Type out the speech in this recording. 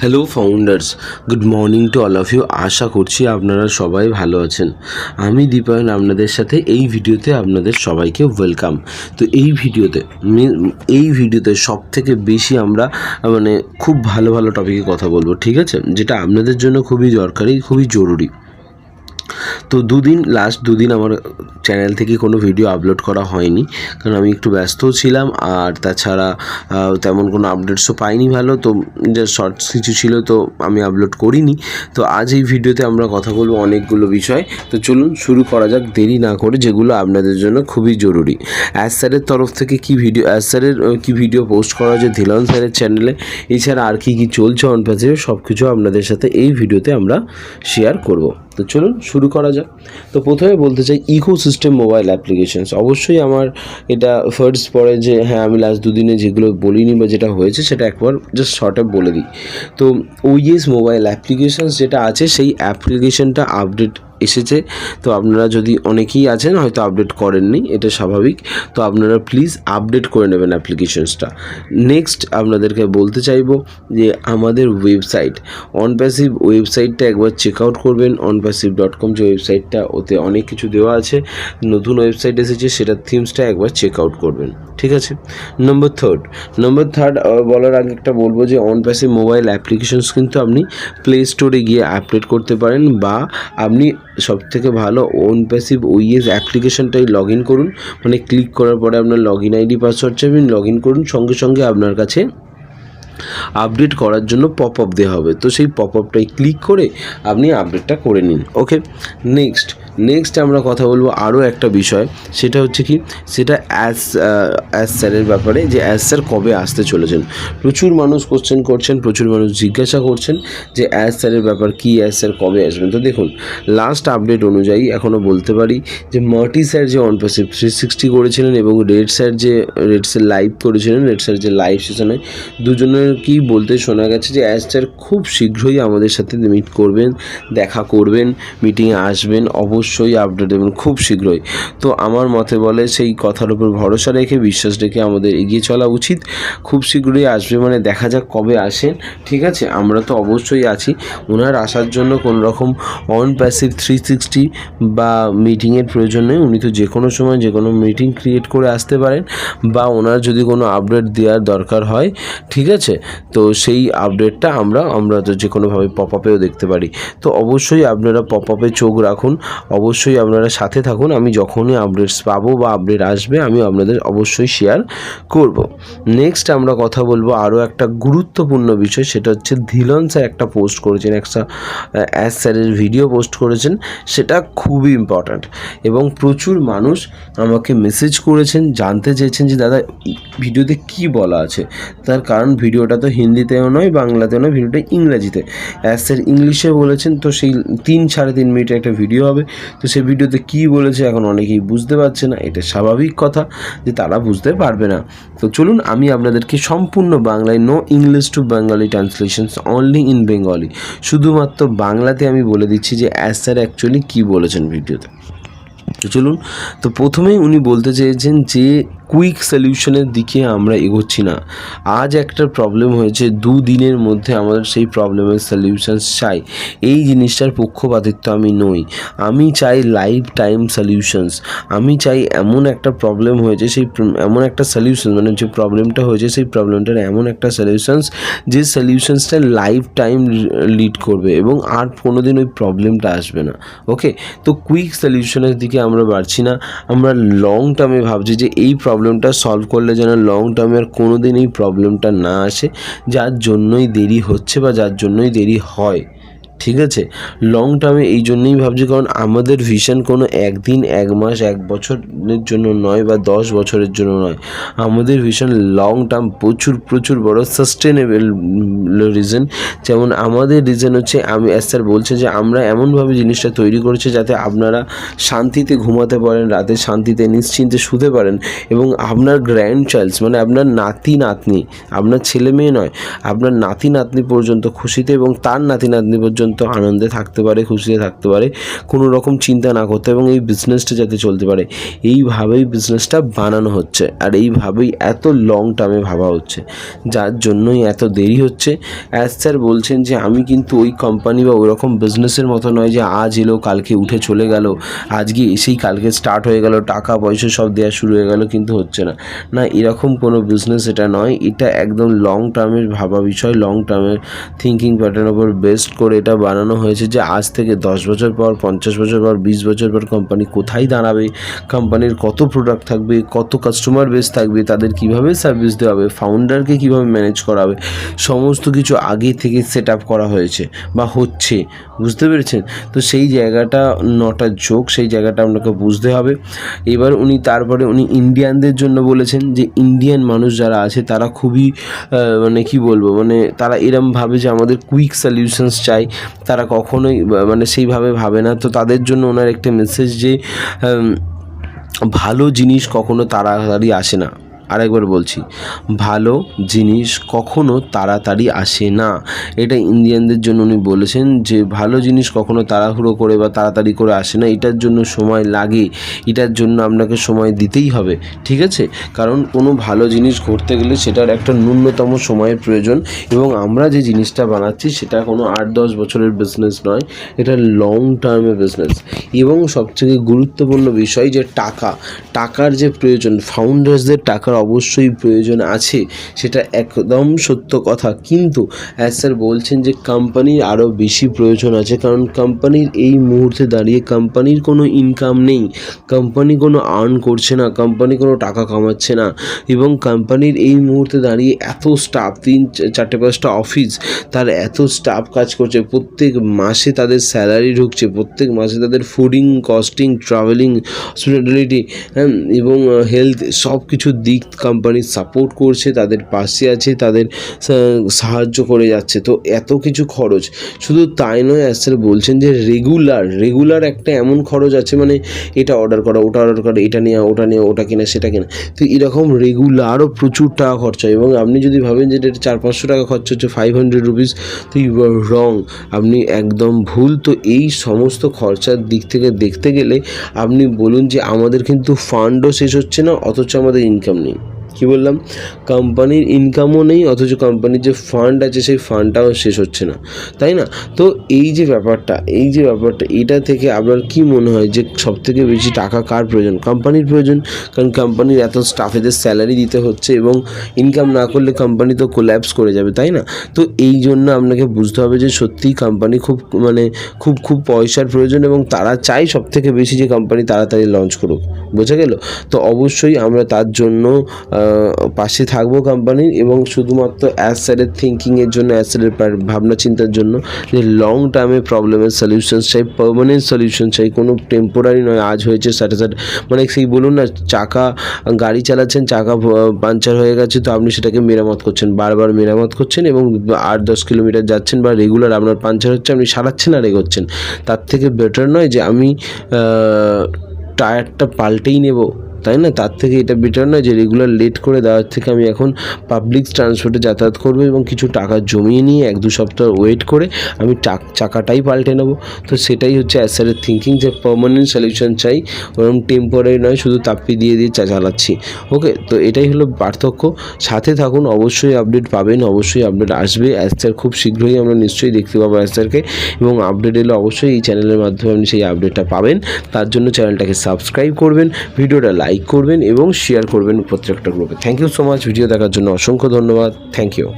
Hello founders good morning to all of you আশা করছি আপনারা সবাই ভালো আছেন। আমি দীপায়ন, আপনাদের সাথে এই ভিডিওতে আপনাদের সবাইকে ওয়েলকাম তো এই ভিডিওতে এই ভিডিওতে সব থেকে বেশি আমরা মানে খুব ভালো ভালো টপিকে কথা বলব, ঠিক আছে? যেটা আপনাদের জন্য খুবই দরকারি, খুবই জরুরি। তো দুদিন লাস্ট দুদিন আমার চ্যানেল থেকে কোনো ভিডিও আপলোড করা হয়নি। কারণ আমি একটু ব্যস্তও ছিলাম আর তাছাড়া তেমন কোনো আপডেটসও পাইনি ভালো। তো যা শর্টস কিছু ছিল তো আমি আপলোড করিনি। তো আজ এই ভিডিওতে আমরা কথা বলব অনেকগুলো বিষয়। তো চলুন শুরু করা যাক। দেরি না করে যেগুলো আপনাদের জন্য খুবই জরুরি। অ্যাজ স্যারের তরফ থেকে কি ভিডিও অ্যাজ স্যারের কী ভিডিও পোস্ট করা হয়েছে ধিলন স্যারের চ্যানেলে এছাড়া আর কি কি চলছে অন সব কিছু আপনাদের সাথে এই ভিডিওতে আমরা শেয়ার করব। তো চলুন শুরু করা যাক। তো প্রথমে বলতে চাই ইকো সিস্টেম মোবাইল অ্যাপ্লিকেশনস অবশ্যই আমার এটা ফার্স্ট পরে যে হ্যাঁ আমি লাস্ট দুদিনে যেগুলো বলিনি বা যেটা হয়েছে সেটা একবার জাস্ট শর্ট আপ বলে দিই। তো ওইএস মোবাইল অ্যাপ্লিকেশানস যেটা আছে, সেই অ্যাপ্লিকেশনটা আপডেট এসেছে। তো আপনারা যদি অনেকেই আছেন, হয়তো আপডেট করেননি, এটা স্বাভাবিক। তো আপনারা প্লিজ আপডেট করে নেবেন অ্যাপ্লিকেশনসটা নেক্সট আপনাদেরকে বলতে চাইব যে আমাদের ওয়েবসাইট অনপ্যাসিভ ওয়েবসাইটটা একবার চেক আউট করবেন। অনপ্যাসিভ ডট কম যে ওয়েবসাইটটা ওতে অনেক কিছু দেওয়া আছে। নতুন ওয়েবসাইট এসেছে, সেটার থিমসটা একবার চেক আউট করবেন। ঠিক আছে? নম্বর থার্ড নম্বর থার্ড বলার আগে একটা বলব যে অনপ্যাসিভ মোবাইল অ্যাপ্লিকেশনস কিন্তু আপনি প্লে স্টোরে গিয়ে আপডেট করতে পারেন বা আপনি সব থেকে ভালো ওন প্যাসিভ ওইএস অ্যাপ্লিকেশনটাই লগ ইন করুন। মানে ক্লিক করার পরে আপনার লগ ইন আইডি পাসওয়ার্ড চাইবেন লগ ইন করুন। সঙ্গে সঙ্গে আপনার কাছে আপডেট করার জন্য পপ আপ দেওয়া হবে। তো সেই পপ আপটাই ক্লিক করে আপনি আপডেটটা করে নিন। ওকে নেক্সট নেক্সট আমরা কথা বলব আরও একটা বিষয়, সেটা হচ্ছে কি, সেটা অ্যাস অ্যাস স্যারের ব্যাপারে যে অ্যাস স্যার কবে আসতে চলেছেন। প্রচুর মানুষ কোশ্চেন করছেন, প্রচুর মানুষ জিজ্ঞাসা করছেন যে অ্যাস স্যারের ব্যাপার কি অ্যাস স্যার কবে আসবেন। তো দেখুন লাস্ট আপডেট অনুযায়ী এখনও বলতে পারি যে মার্টি স্যার যে অনপাসিভ থ্রি সিক্সটি করেছিলেন এবং রেড স্যার যে রেড স্যার লাইভ করেছিলেন রেড স্যার যে লাইভ সেশনে দুজনের কি বলতে শোনা গেছে যে অ্যাস স্যার খুব শীঘ্রই আমাদের সাথে মিট করবেন, দেখা করবেন মিটিংয়ে আসবেন। অবশ্যই আপডেট দেবেন খুব শীঘ্রই। তো আমার মতে বলে সেই কথার উপর ভরসা রেখে, বিশ্বাস রেখে আমাদের এগিয়ে চলা উচিত। খুব শীঘ্রই আসবে মানে দেখা যাক কবে আসেন, ঠিক আছে? আমরা তো অবশ্যই আছি। ওনার আসার জন্য কোনো রকম অন প্যাসিভ থ্রি সিক্সটি বা মিটিংয়ের প্রয়োজন নেই। উনি তো যে কোনো সময় যে কোনো মিটিং ক্রিয়েট করে আসতে পারেন বা ওনার যদি কোনো আপডেট দেওয়ার দরকার হয়, ঠিক আছে? তো সেই আপডেটটা আমরা আমরা তো যে কোনোভাবে পপ আপেও দেখতে পারি। তো অবশ্যই আপনারা পপ আপে চোখ রাখুন। অবশ্যই আপনারা সাথে থাকুন। আমি যখনই আপডেটস পাবো বা আপডেট আসবে, আমি আপনাদের অবশ্যই শেয়ার করব। নেক্সট আমরা কথা বলব আরও একটা গুরুত্বপূর্ণ বিষয়, সেটা হচ্ছে ধিলন স্যার একটা পোস্ট করেছেন, একটা অ্যাস স্যারের ভিডিও পোস্ট করেছেন, সেটা খুবই ইম্পর্ট্যান্ট এবং প্রচুর মানুষ আমাকে মেসেজ করেছেন, জানতে চেয়েছেন যে, দাদা ভিডিওতে কি বলা আছে? তার কারণ ভিডিওটা তো হিন্দিতেও নয়, বাংলাতেও নয় ভিডিওটা ইংরাজিতে। অ্যাজ স্যার ইংলিশে বলেছেন, তো সেই তিন সাড়ে তিন মিনিটের একটা ভিডিও হবে। তো সে ভিডিওতে কি বলেছে এখন অনেকেই বুঝতে পারছে না, এটা স্বাভাবিক কথা যে তারা বুঝতে পারবে না। তো চলুন আমি আপনাদেরকে সম্পূর্ণ বাংলায় no English to Bengali translations only in Bengali শুধুমাত্র বাংলাতে আমি বলে দিচ্ছি যে অ্যাজ স্যার অ্যাকচুয়ালি কী বলেছেন ভিডিওতে। তো চলুন, তো প্রথমেই উনি বলতে চেয়েছেন যে কুইক সলিউশনের দিকে আমরা এগোচ্ছি না। আজ একটা প্রবলেম হয়েছে, দুদিনের মধ্যে আমাদের সেই প্রবলেমের সলিউশন চাই। এই জিনিসটার পক্ষপাতিত্ব আমি নই। আমি চাই লাইফ টাইম সলিউশনস আমি চাই এমন একটা প্রবলেম হয়েছে, সেই এমন একটা সলিউশন মানে যে প্রবলেমটা হয়েছে, সেই প্রবলেমটার এমন একটা সলিউশনস যে সলিউশনসটা লাইফ টাইম লিড করবে এবং আর কোনো দিন ওই প্রবলেমটা আসবে না। ওকে তো কুইক সলিউশনের দিকে আমরা বাড়ছি না। আমরা লং টার্মে ভাবছি যে এই প্রবলেমটা সলভ করলে যেন লং টার্মে আর কোনো দিন এই প্রবলেমটা না আসে, যার জন্যই দেরি হচ্ছে বা যার জন্যই দেরি হয়, ঠিক আছে? লং টার্মে এই জন্যই ভাবছি, কারণ আমাদের ভিশন কোনো একদিন, এক মাস, এক বছরের জন্য নয় বা দশ বছরের জন্য নয়। আমাদের ভিশন লং টার্ম প্রচুর প্রচুর বড় সাস্টেনেবল রিজন যেমন আমাদের রিজন হচ্ছে, আমি স্যার বলছে যে, আমরা এমনভাবে জিনিসটা তৈরি করেছি যাতে আপনারা শান্তিতে ঘুমাতে পারেন, রাতে শান্তিতে নিশ্চিন্তে শুতে পারেন এবং আপনার গ্র্যান্ড চাইল্ডস মানে আপনার নাতি নাতনি, আপনার ছেলে মেয়ে নয়, আপনার নাতি নাতনি পর্যন্ত খুশিতে এবং তার নাতি নাতনি পর্যন্ত আনন্দে থাকতে পারে, খুশিতে থাকতে পারে, কোনো রকম চিন্তা না করতে এবং এই বিজনেসটা যাতে চলতে পারে। এইভাবেই বিজনেসটা বানানো হচ্ছে, আর এইভাবেই এত লং টার্মে ভাবা হচ্ছে, যার জন্যই এত দেরি হচ্ছে। অ্যাজ স্যার বলছেন যে, আমি কিন্তু ওই কোম্পানি বা ওই রকম বিজনেসের মতো নয় যে আজ এলো, কালকে উঠে চলে গেল। আজকে এসেই কালকে স্টার্ট হয়ে গেল, টাকা পয়সা সব দেওয়া শুরু হয়ে গেল, কিন্তু হচ্ছে না। না, এরকম কোনো বিজনেস এটা নয়। এটা একদম লং টার্মের ভাবা বিষয় লং টার্মের থিঙ্কিং প্যাটার্ন ওপর বেস্ট করে এটা বানানো হয়েছে যে, আজ থেকে দশ বছর পর, পঞ্চাশ বছর পর, বিশ বছর পর কোম্পানি কোথায় দাঁড়াবে কোম্পানির কত প্রোডাক্ট থাকবে, কত কাস্টমার বেস থাকবে, তাদের কীভাবে সার্ভিস দেওয়া হবে ফাউন্ডারকে কীভাবে ম্যানেজ করা হবে, সমস্ত কিছু আগে থেকে সেট করা হয়েছে বা হচ্ছে, বুঝতে পেরেছেন? তো সেই জায়গাটা নটা যোগ, সেই জায়গাটা আপনাকে বুঝতে হবে। এবার উনি তারপরে উনি ইন্ডিয়ানদের জন্য বলেছেন যে ইন্ডিয়ান মানুষ যারা আছে তারা খুবই মানে কি বলব মানে তারা এরম ভাবে যে আমাদের কুইক সলিউশনস চাই, তারা কখনোই মানে সেইভাবে ভাবে না। তো তাদের জন্য ওনার একটা মেসেজ যে ভালো জিনিস কখনো তাড়াতাড়ি আসে না। আরেকবার বলছি, ভালো জিনিস কখনো তাড়াতাড়ি আসে না। এটা ইন্ডিয়ানদের জন্য উনি বলেছেন যে, ভালো জিনিস কখনো তাড়াহুড়ো করে বা তাড়াতাড়ি করে আসে না। এটার জন্য সময় লাগে। এটার জন্য আপনাকে সময় দিতেই হবে, ঠিক আছে? কারণ কোনো ভালো জিনিস করতে গেলে সেটার একটা ন্যূনতম সময়ের প্রয়োজন এবং আমরা যে জিনিসটা বানাচ্ছি সেটা কোনো আট, দশ বছরের বিজনেস নয়। এটা লং টার্মের বিজনেস এবং সবথেকে গুরুত্বপূর্ণ বিষয় যে, টাকা। টাকার যে প্রয়োজন ফাউন্ডার্সদের টাকার অবশ্যই প্রয়োজন আছে, সেটা একদম সত্য কথা। কিন্তু অ্যাজ স্যার বলছেন যে কোম্পানির আরও বেশি প্রয়োজন আছে, কারণ কোম্পানির এই মুহূর্তে দাঁড়িয়ে কোম্পানির কোনো ইনকাম নেই কোম্পানি কোনো আর্ন করছে না কোম্পানি কোনো টাকা কামাচ্ছে না, এবং কোম্পানির এই মুহূর্তে দাঁড়িয়ে এত স্টাফ তিন, চারটে পাঁচটা অফিস তার এত স্টাফ কাজ করছে, প্রত্যেক মাসে তাদের স্যালারি ঢুকছে, প্রত্যেক মাসে তাদের ফুডিং কস্টিং ট্রাভেলিং হসপিটালিটি এবং হেলথ সব কিছুর দিক কোম্পানি সাপোর্ট করছে, তাদের পাশে আছে, তাদের সাহায্য করে যাচ্ছে। তো এত কিছু খরচ, শুধু তাই নয় স্যার বলছেন যে রেগুলার রেগুলার একটা এমন খরচ আছে মানে এটা অর্ডার করা, ওটা অর্ডার করা, এটা নেওয়া ওটা নেওয়া ওটা কেনা, সেটা কেনা। তো এরকম রেগুলারও প্রচুর টাকা খরচা এবং আপনি যদি ভাবেন যে এটা চার পাঁচশো টাকা খরচা হচ্ছে ফাইভ হান্ড্রেড রুপিস তো ইউ আর রং আপনি একদম ভুল। তো এই সমস্ত খরচার দিক থেকে দেখতে গেলে আপনি বলুন যে আমাদের কিন্তু ফান্ডও শেষ হচ্ছে না, অথচ আমাদের ইনকাম নেই। কী বললাম? কোম্পানির ইনকামও নেই, অথচ কোম্পানির যে ফান্ড আছে, সেই ফান্ডটাও শেষ হচ্ছে না। তাই না? তো এই যে ব্যাপারটা, এই যে ব্যাপারটা, এটা থেকে আপনার কি মনে হয় যে সব থেকে বেশি টাকা কার প্রয়োজন? কোম্পানির প্রয়োজন? কারণ কোম্পানির এত স্টাফেদের স্যালারি দিতে হচ্ছে এবং ইনকাম না করলে কোম্পানি তো কোল্যাপস করে যাবে, তাই না? তো এই জন্য আপনাকে বুঝতে হবে যে সত্যিই কোম্পানি খুব মানে খুব খুব পয়সার প্রয়োজন এবং তারা চায় সব থেকে বেশি যে কোম্পানি তাড়াতাড়ি লঞ্চ করুক। বোঝা গেল? তো অবশ্যই আমরা তার জন্য পাশে থাকব কোম্পানির এবং শুধুমাত্র অ্যাজ স্যারের থিঙ্কিংয়ের জন্য অ্যাজ স্যারের ভাবনা চিন্তার জন্য যে লং টার্মে প্রবলেমের সলিউশন চাই পারমানেন্ট সলিউশন চাই কোনো টেম্পোরারি নয়, আজ হয়েছে সাথে সাথে। মানে সেই বলুন না, চাকা, গাড়ি চালাচ্ছেন, চাকা পাঞ্চার হয়ে গেছে, তো আপনি সেটাকে মেরামত করছেন, বারবার মেরামত করছেন এবং আট দশ কিলোমিটার যাচ্ছেন বা রেগুলার আপনার পাঞ্চার হচ্ছে, আপনি সারাচ্ছেন আর এগোচ্ছেন। তার থেকে বেটার নয় যে আমি টায়ারটা পাল্টেই নেব। তাই না? তার থেকে এটা বেটার নয় যে রেগুলার লেট করে দেওয়ার থেকে আমি এখন পাবলিক ট্রান্সপোর্টে যাতায়াত করব এবং কিছু টাকা জমিয়ে নিয়ে এক দু সপ্তাহ ওয়েট করে আমি চাকাটাই পাল্টে নেব। তো সেটাই হচ্ছে অ্যাসারের থিঙ্কিং যে পারমানেন্ট সলিউশন চাই ওরকম টেম্পোরারি নয়, শুধু তাপ্পি দিয়ে দিয়ে চালাচ্ছি। ওকে তো এটাই হলো পার্থক্য। সাথে থাকুন, অবশ্যই আপডেট পাবেন, অবশ্যই আপডেট আসবে। অ্যাস্টার খুব শীঘ্রই আমরা নিশ্চয়ই দেখতে পাবো অ্যাস্টারকে এবং আপডেট এলে অবশ্যই এই চ্যানেলের মাধ্যমে আপনি সেই আপডেটটা পাবেন। তার জন্য চ্যানেলটাকে সাবস্ক্রাইব করবেন। ভিডিওটা লাইক করবেন এবং শেয়ার করবেন প্রত্যেকটা গ্রুপে thank you so much video দেখার জন্য অসংখ্য ধন্যবাদ। Thank you